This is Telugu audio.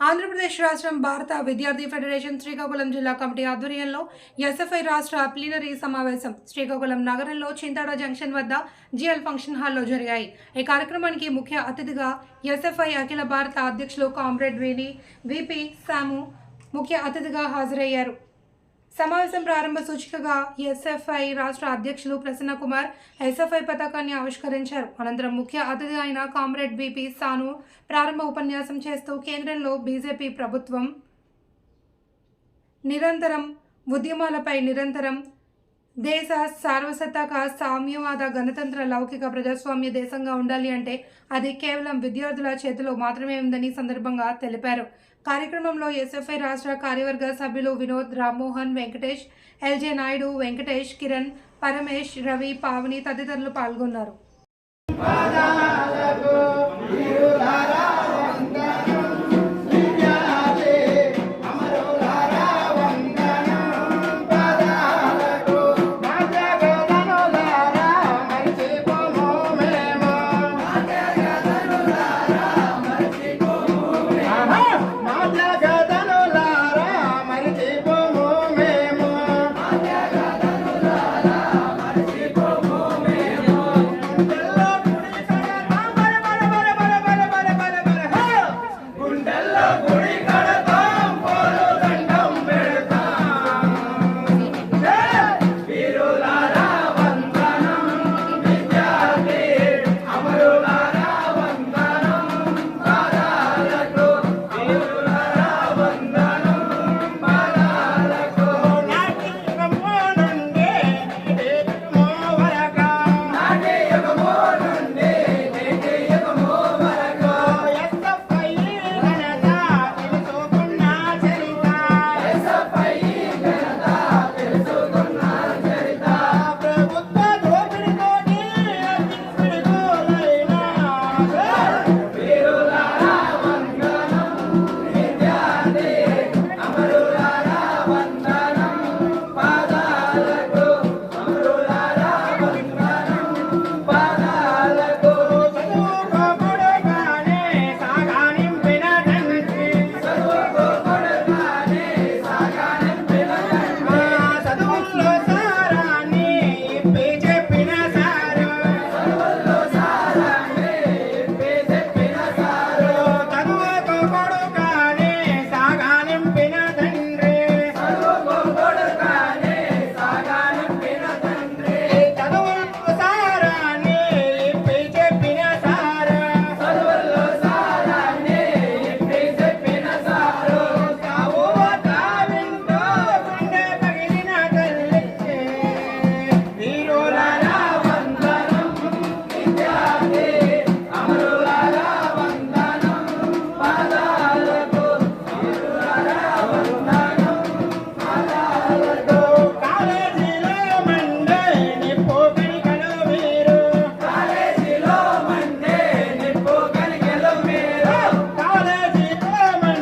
ఆంధ్రప్రదేశ్ రాష్ట్రం భారత విద్యార్థి ఫెడరేషన్ శ్రీకాకుళం జిల్లా కమిటీ ఆధ్వర్యంలో ఎస్ఎఫ్ఐ రాష్ట్ర ప్లీనరీ సమావేశం శ్రీకాకుళం నగరంలో చింతాడ జంక్షన్ వద్ద జిఎల్ ఫంక్షన్ హాల్లో జరిగాయి. ఈ కార్యక్రమానికి ముఖ్య అతిథిగా ఎస్ఎఫ్ఐ అఖిల భారత అధ్యక్షులు కామ్రేడ్ వేణి విపి సాము ముఖ్య అతిథిగా హాజరయ్యారు. సమావేశం ప్రారంభ సూచికగా ఎస్ఎఫ్ఐ రాష్ట్ర అధ్యక్షులు ప్రసన్న కుమార్ ఎస్ఎఫ్ఐ పతాకాన్ని ఆవిష్కరించారు. అనంతరం ముఖ్య అతిథి అయిన కామ్రేడ్ బిపి సాను ప్రారంభ ఉపన్యాసం చేస్తూ కేంద్రంలో బీజేపీ ప్రభుత్వం నిరంతరం ఉద్యమాలపై నిరంతరం దేశ సార్వసత్తాక సామ్యవాద గణతంత్ర లౌకిక ప్రజాస్వామ్య దేశంగా ఉండాలి అంటే అది కేవలం విద్యార్థుల చేతిలో మాత్రమే ఉందని సందర్భంగా తెలిపారు. కార్యక్రమంలో ఎస్ఎఫ్ఐ రాష్ట్ర కార్యవర్గ సభ్యులు వినోద్ రామ్మోహన్ వెంకటేష్ ఎల్జే నాయుడు వెంకటేష్ కిరణ్ పరమేష్ రవి పావని తదితరులు పాల్గొన్నారు.